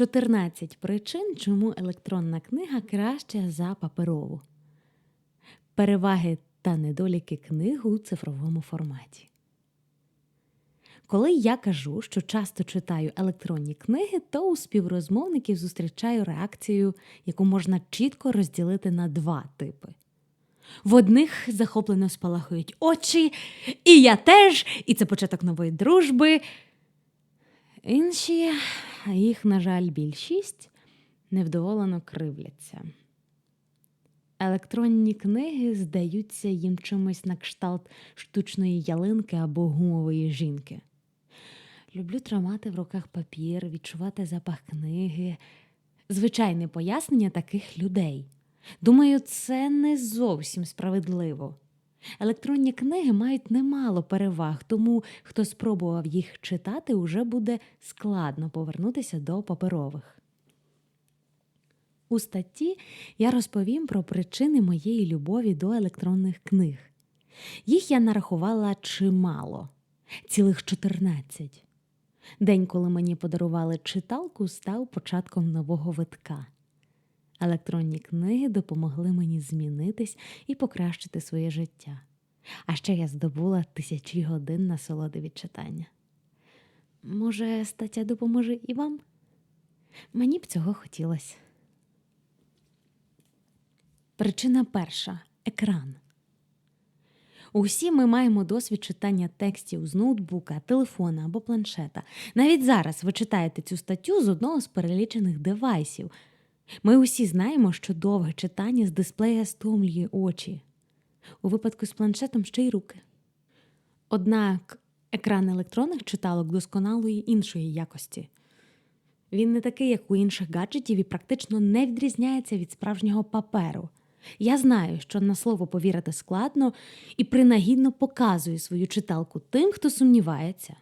14 причин, чому електронна книга краща за паперову. Переваги та недоліки книг у цифровому форматі. Коли я кажу, що часто читаю електронні книги, то у співрозмовників зустрічаю реакцію, яку можна чітко розділити на два типи. В одних захоплено спалахують очі, і я теж, і це початок нової дружби. Інші, їх, на жаль, більшість, невдоволено кривляться. Електронні книги здаються їм чимось на кшталт штучної ялинки або гумової жінки. Люблю тримати в руках папір, відчувати запах книги. Звичайне пояснення таких людей. Думаю, це не зовсім справедливо. Електронні книги мають немало переваг, тому хто спробував їх читати, уже буде складно повернутися до паперових. У статті я розповім про причини моєї любові до електронних книг. Їх я нарахувала чимало цілих 14. День, коли мені подарували читалку, став початком нового витка. Електронні книги допомогли мені змінитись і покращити своє життя. А ще я здобула тисячі годин насолоди від читання. Може, стаття допоможе і вам? Мені б цього хотілося. Причина перша екран. Усі ми маємо досвід читання текстів з ноутбука, телефона або планшета. Навіть зараз ви читаєте цю статтю з одного з перелічених девайсів. Ми усі знаємо, що довге читання з дисплея стомлює очі. У випадку з планшетом ще й руки. Однак екран електронних читалок досконалої іншої якості. Він не такий, як у інших гаджетів, і практично не відрізняється від справжнього паперу. Я знаю, що на слово повірити складно і принагідно показую свою читалку тим, хто сумнівається.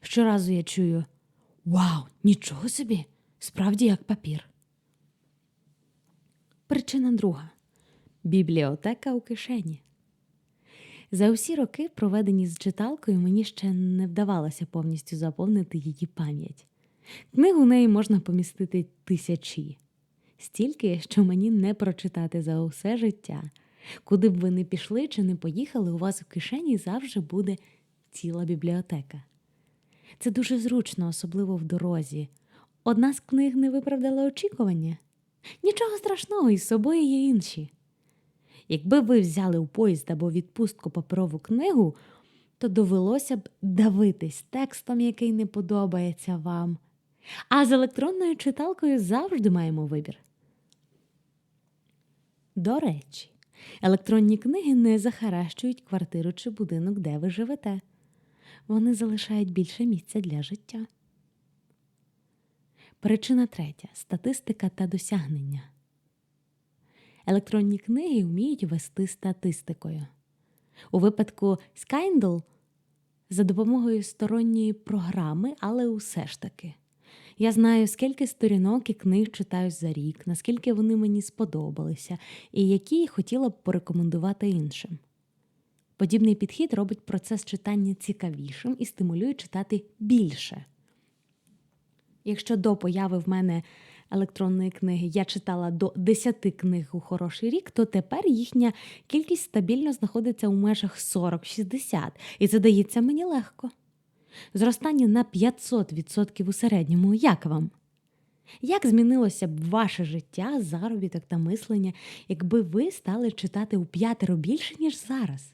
Щоразу я чую Вау, нічого собі! Справді як папір. Причина друга бібліотека у кишені. За усі роки, проведені з читалкою, мені ще не вдавалося повністю заповнити її пам'ять. Книг у неї можна помістити тисячі, стільки, що мені не прочитати за усе життя. Куди б ви не пішли чи не поїхали, у вас в кишені завжди буде ціла бібліотека. Це дуже зручно, особливо в дорозі. Одна з книг не виправдала очікування. Нічого страшного, із собою є інші. Якби ви взяли у поїзд або відпустку паперову книгу, то довелося б давитись текстом, який не подобається вам. А з електронною читалкою завжди маємо вибір. До речі, електронні книги не захаращують квартиру чи будинок, де ви живете. Вони залишають більше місця для життя. Причина третя статистика та досягнення. Електронні книги вміють вести статистикою. У випадку Skindle за допомогою сторонньої програми, але усе ж таки. Я знаю, скільки сторінок і книг читаю за рік, наскільки вони мені сподобалися, і які хотіла б порекомендувати іншим. Подібний підхід робить процес читання цікавішим і стимулює читати більше. Якщо до появи в мене електронної книги я читала до 10 книг у хороший рік, то тепер їхня кількість стабільно знаходиться у межах 40-60, і це дається мені легко. Зростання на 500% у середньому. Як вам? Як змінилося б ваше життя, заробіток та мислення, якби ви стали читати у п'ятеро більше, ніж зараз?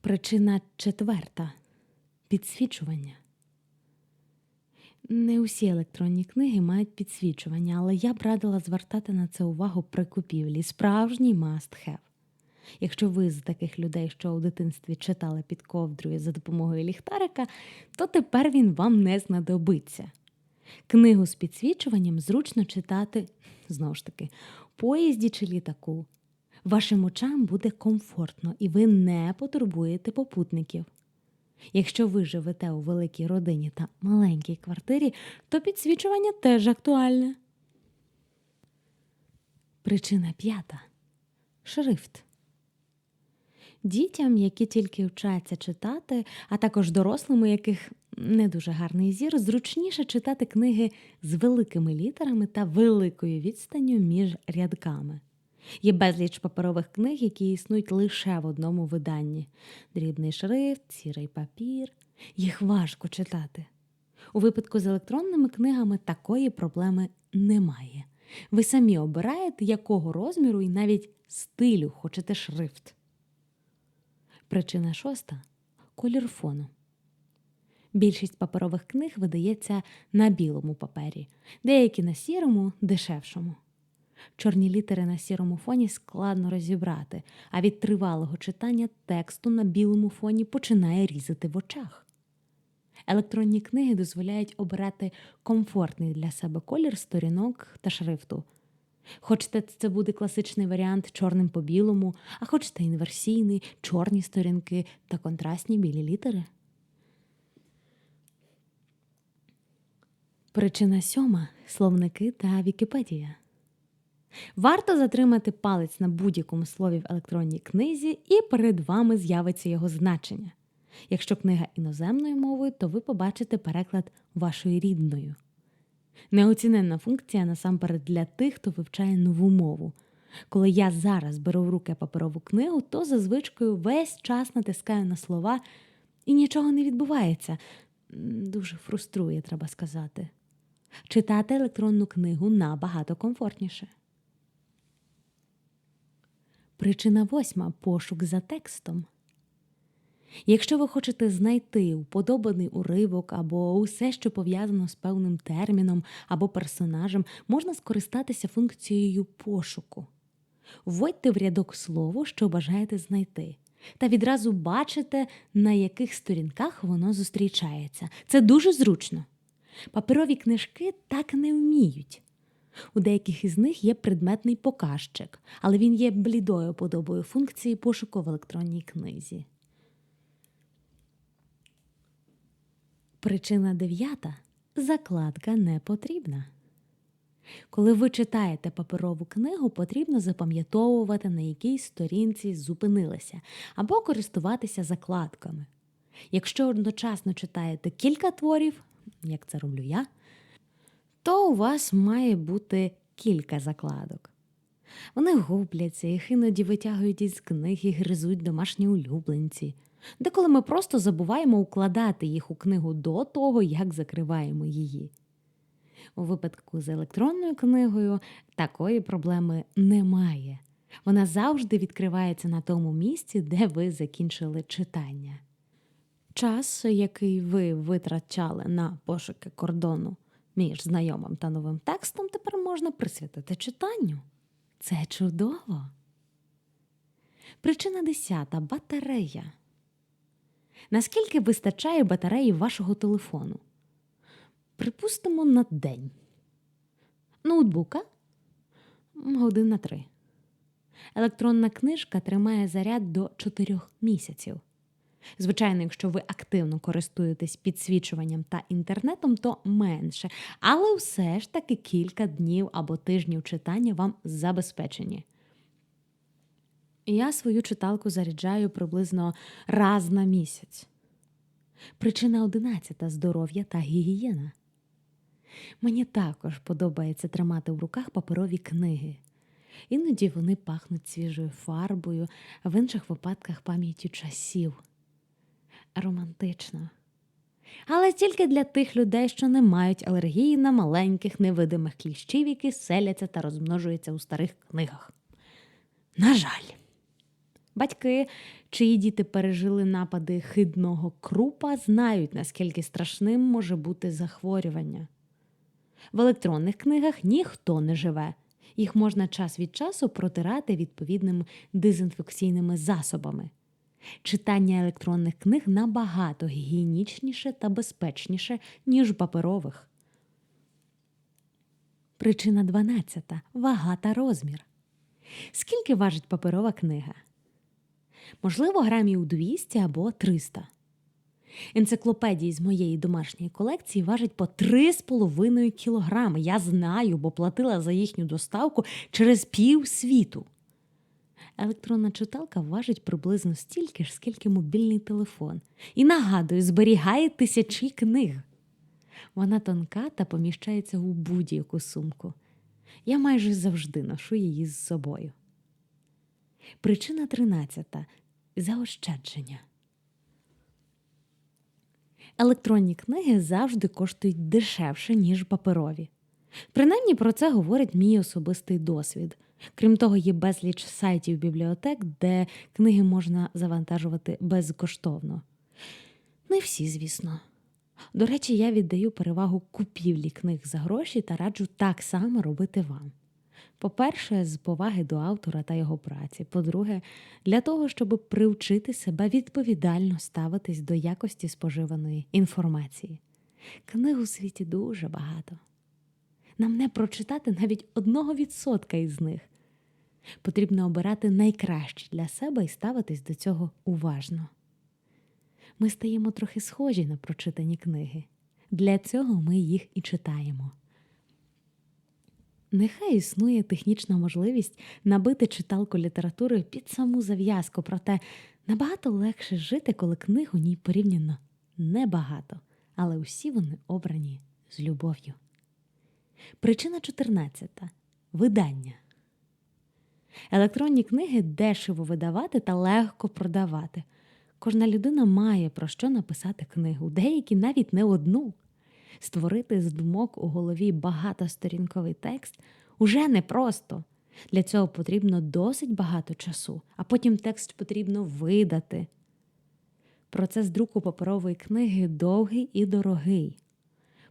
Причина четверта підсвічування. Не усі електронні книги мають підсвічування, але я б радила звертати на це увагу при купівлі. Справжній must have. Якщо ви з таких людей, що у дитинстві читали під ковдрою за допомогою ліхтарика, то тепер він вам не знадобиться. Книгу з підсвічуванням зручно читати, знову ж таки, поїзді чи літаку. Вашим очам буде комфортно і ви не потурбуєте попутників. Якщо ви живете у великій родині та маленькій квартирі, то підсвічування теж актуальне. Причина п'ята шрифт. Дітям, які тільки вчаться читати, а також дорослим, у яких не дуже гарний зір, зручніше читати книги з великими літерами та великою відстанню між рядками. Є безліч паперових книг, які існують лише в одному виданні: дрібний шрифт, сірий папір. Їх важко читати. У випадку з електронними книгами такої проблеми немає. Ви самі обираєте, якого розміру і навіть стилю хочете шрифт. Причина шоста колір фону. Більшість паперових книг видається на білому папері, деякі на сірому, дешевшому. Чорні літери на сірому фоні складно розібрати, а від тривалого читання тексту на білому фоні починає різати в очах. Електронні книги дозволяють обирати комфортний для себе колір сторінок та шрифту. Хочете, це буде класичний варіант чорним по білому, а хочете інверсійний, чорні сторінки та контрастні білі літери. Причина сьома словники та Вікіпедія. Варто затримати палець на будь-якому слові в електронній книзі, і перед вами з'явиться його значення. Якщо книга іноземною мовою, то ви побачите переклад вашою рідною. Неоціненна функція насамперед для тих, хто вивчає нову мову. Коли я зараз беру в руки паперову книгу, то за звичкою весь час натискаю на слова і нічого не відбувається. Дуже фруструє, треба сказати. Читати електронну книгу набагато комфортніше. Причина восьма пошук за текстом. Якщо ви хочете знайти уподобаний уривок або усе, що пов'язано з певним терміном або персонажем, можна скористатися функцією пошуку. Вводьте в рядок слово, що бажаєте знайти, та відразу бачите, на яких сторінках воно зустрічається. Це дуже зручно. Паперові книжки так не вміють. У деяких із них є предметний показчик, але він є блідою подобою функції пошуку в електронній книзі. Причина дев'ята закладка не потрібна. Коли ви читаєте паперову книгу, потрібно запам'ятовувати, на якій сторінці зупинилися, або користуватися закладками. Якщо одночасно читаєте кілька творів, як це роблю я, то у вас має бути кілька закладок. Вони губляться, їх іноді витягують із книг і гризуть домашні улюбленці. Деколи ми просто забуваємо укладати їх у книгу до того, як закриваємо її. У випадку з електронною книгою такої проблеми немає. Вона завжди відкривається на тому місці, де ви закінчили читання. Час, який ви витрачали на пошуки кордону між знайомим та новим текстом, тепер можна присвятити читанню. Це чудово. Причина десята батарея. Наскільки вистачає батареї вашого телефону? Припустимо, на день. Ноутбука годин на три. Електронна книжка тримає заряд до 4 місяців. Звичайно, якщо ви активно користуєтесь підсвічуванням та інтернетом, то менше, але все ж таки кілька днів або тижнів читання вам забезпечені. Я свою читалку заряджаю приблизно раз на місяць. Причина одинадцята здоров'я та гігієна. Мені також подобається тримати в руках паперові книги. Іноді вони пахнуть свіжою фарбою, а в інших випадках пам'яттю часів. Романтично. Але тільки для тих людей, що не мають алергії на маленьких невидимих кліщів, які селяться та розмножуються у старих книгах. На жаль. Батьки, чиї діти пережили напади хидного крупа, знають, наскільки страшним може бути захворювання. В електронних книгах ніхто не живе. Їх можна час від часу протирати відповідними дезінфекційними засобами. Читання електронних книг набагато гігієнічніше та безпечніше, ніж паперових. Причина 12. Вага та розмір. Скільки важить паперова книга? Можливо, грамів 200 або 300. Енциклопедії з моєї домашньої колекції важать по 3,5 кілограми. Я знаю, бо платила за їхню доставку через пів світу. Електронна читалка важить приблизно стільки ж, скільки мобільний телефон. І нагадую, зберігає тисячі книг. Вона тонка та поміщається у будь-яку сумку. Я майже завжди ношу її з собою. Причина тринадцята заощадження. Електронні книги завжди коштують дешевше, ніж паперові. Принаймні про це говорить мій особистий досвід. Крім того, є безліч сайтів бібліотек, де книги можна завантажувати безкоштовно. Не всі, звісно. До речі, я віддаю перевагу купівлі книг за гроші та раджу так само робити вам. По-перше, з поваги до автора та його праці. По-друге, для того, щоб привчити себе відповідально ставитись до якості споживаної інформації. Книг у світі дуже багато. Нам не прочитати навіть одного відсотка із них. Потрібно обирати найкраще для себе і ставитись до цього уважно. Ми стаємо трохи схожі на прочитані книги. Для цього ми їх і читаємо. Нехай існує технічна можливість набити читалку літератури під саму зав'язку, проте набагато легше жити, коли книг у ній порівняно небагато, але усі вони обрані з любов'ю. Причина 14. Видання. Електронні книги дешево видавати та легко продавати. Кожна людина має про що написати книгу, деякі навіть не одну. Створити з думок у голові багатосторінковий текст уже непросто. Для цього потрібно досить багато часу, а потім текст потрібно видати. Процес друку паперової книги довгий і дорогий.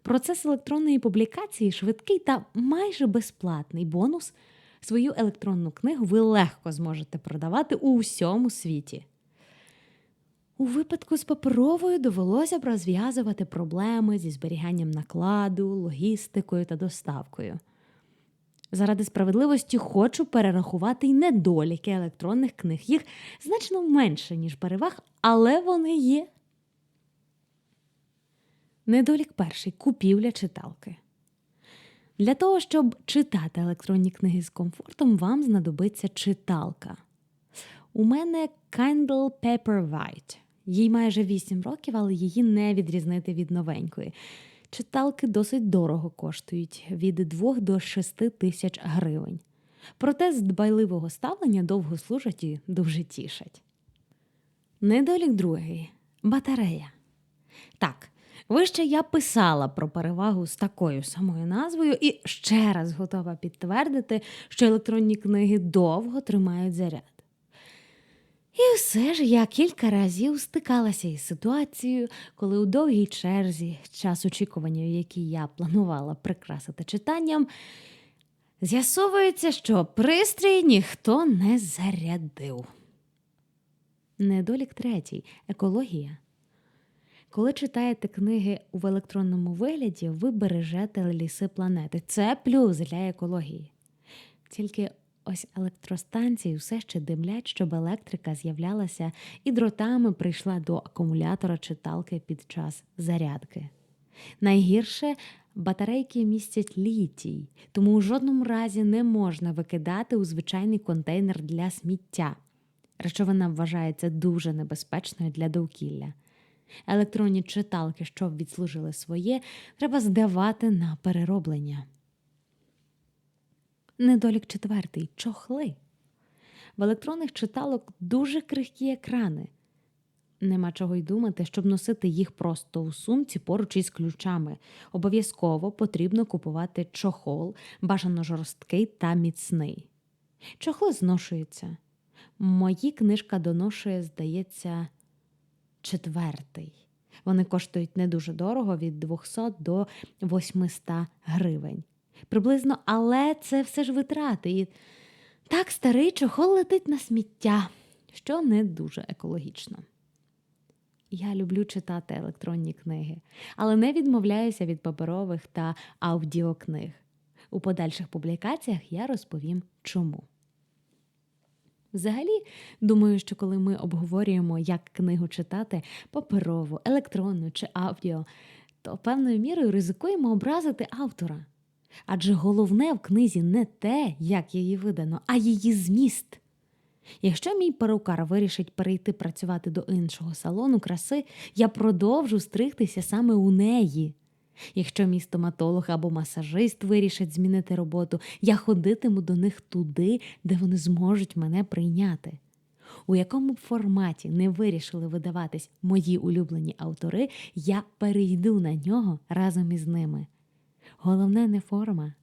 Процес електронної публікації швидкий та майже безплатний бонус. Свою електронну книгу ви легко зможете продавати у всьому світі. У випадку з паперовою довелося б розв'язувати проблеми зі зберіганням накладу, логістикою та доставкою. Заради справедливості хочу перерахувати й недоліки електронних книг. Їх значно менше, ніж переваг, але вони є. Недолік перший купівля читалки. Для того, щоб читати електронні книги з комфортом, вам знадобиться читалка. У мене Kindle Paperwhite. Їй майже 8 років, але її не відрізнити від новенької. Читалки досить дорого коштують від 2 до 6 тисяч гривень. Проте з дбайливого ставлення довго служать і дуже тішать. Недолік другий батарея. Так, вище я писала про перевагу з такою самою назвою і ще раз готова підтвердити, що електронні книги довго тримають заряд. І все ж я кілька разів стикалася із ситуацією, коли у довгій черзі, час очікування, який я планувала прикрасити читанням, з'ясовується, що пристрій ніхто не зарядив. Недолік третій екологія. Коли читаєте книги в електронному вигляді, ви бережете ліси планети. Це плюс для екології. Тільки ось електростанції все ще димлять, щоб електрика з'являлася і дротами прийшла до акумулятора читалки під час зарядки. Найгірше батарейки містять літій, тому у жодному разі не можна викидати у звичайний контейнер для сміття. Речовина вважається дуже небезпечною для довкілля. Електронні читалки, щоб відслужили своє, треба здавати на перероблення. Недолік четвертий чохли. В електронних читалок дуже крихкі екрани. Нема чого й думати, щоб носити їх просто у сумці поруч із ключами. Обов'язково потрібно купувати чохол, бажано жорсткий та міцний. Чохли зношуються. Мої книжка доношує, здається, четвертий. Вони коштують не дуже дорого від 200 до 800 гривень. Приблизно, але це все ж витрати. І так старий чохол летить на сміття, що не дуже екологічно. Я люблю читати електронні книги, але не відмовляюся від паперових та аудіокниг. У подальших публікаціях я розповім чому. Взагалі, думаю, що коли ми обговорюємо, як книгу читати паперову, електронну чи аудіо, то певною мірою ризикуємо образити автора. Адже головне в книзі не те, як її видано, а її зміст. Якщо мій перукар вирішить перейти працювати до іншого салону краси, я продовжу стригтися саме у неї. Якщо мій стоматолог або масажист вирішать змінити роботу, я ходитиму до них туди, де вони зможуть мене прийняти. У якому б форматі не вирішили видаватись мої улюблені автори, я перейду на нього разом із ними. Головне не форма,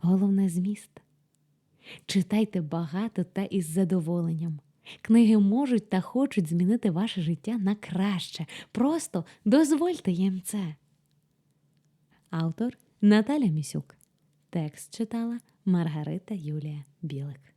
головне зміст. Читайте багато та із задоволенням. Книги можуть та хочуть змінити ваше життя на краще. Просто дозвольте їм це. Автор Наталя Місюк. Текст читала Маргарита Юлія Білик.